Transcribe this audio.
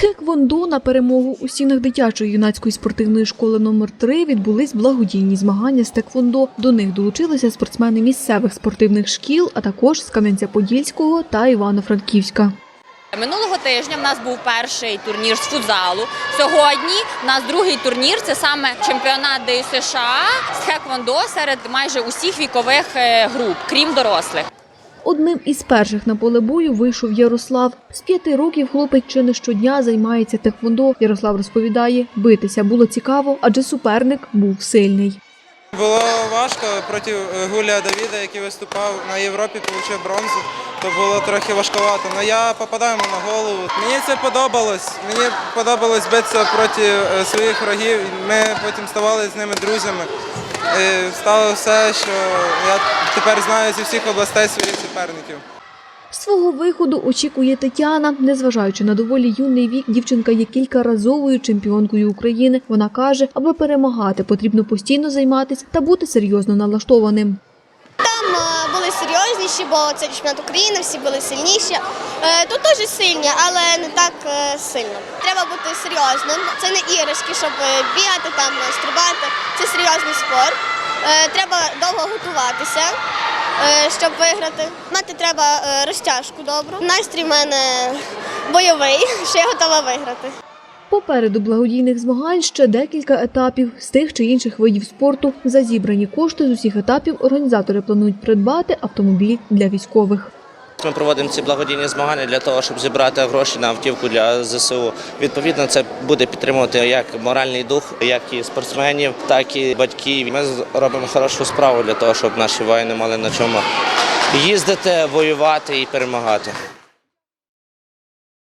Тхеквондо на перемогу у стінах дитячої юнацької спортивної школи номер 3 відбулись благодійні змагання з тхеквондо. До них долучилися спортсмени місцевих спортивних шкіл, а також з Кам'янця-Подільського та Івано-Франківська. Минулого тижня в нас був перший турнір з футзалу. Сьогодні в нас другий турнір. Це саме чемпіонат ДЮСШ з хеквондо серед майже усіх вікових е, груп, крім дорослих. Одним із перших на поле бою вийшов Ярослав. З п'яти років хлопець чи не щодня займається тихвондо. Ярослав розповідає, битися було цікаво, адже суперник був сильний. Було важко проти е, Гуля Давіда, який виступав на Європі, отримав бронзу, то було трохи важкувато. Але я попадаю на голову. Мені це подобалось. Мені подобалось битися проти е, своїх врагів. Ми потім ставали з ними друзями. І стало все, що я тепер знаю зі всіх областей своїх суперників. Свого виходу очікує Тетяна. Незважаючи на доволі юний вік, дівчинка є кількаразовою чемпіонкою України. Вона каже, аби перемагати, потрібно постійно займатися та бути серйозно налаштованим. Там е, були серйозніші, бо це чемпіонат України, всі були сильніші. Е, Тут теж сильні, але не так е, сильно. Треба бути серйозним. Це не іграшки, щоб бігати, там стрибати. Це серйозний спорт. Треба довго готуватися, щоб виграти. Мати треба е, розтяжку добру. Настрій в мене бойовий, що я готова виграти. Попереду благодійних змагань ще декілька етапів з тих чи інших видів спорту. За зібрані кошти з усіх етапів організатори планують придбати автомобіль для військових. Ми проводимо ці благодійні змагання для того, щоб зібрати гроші на автівку для ЗСУ. Відповідно, це буде підтримувати як моральний дух, як і спортсменів, так і батьків. Ми робимо хорошу справу для того, щоб наші воїни мали на чому їздити, воювати і перемагати.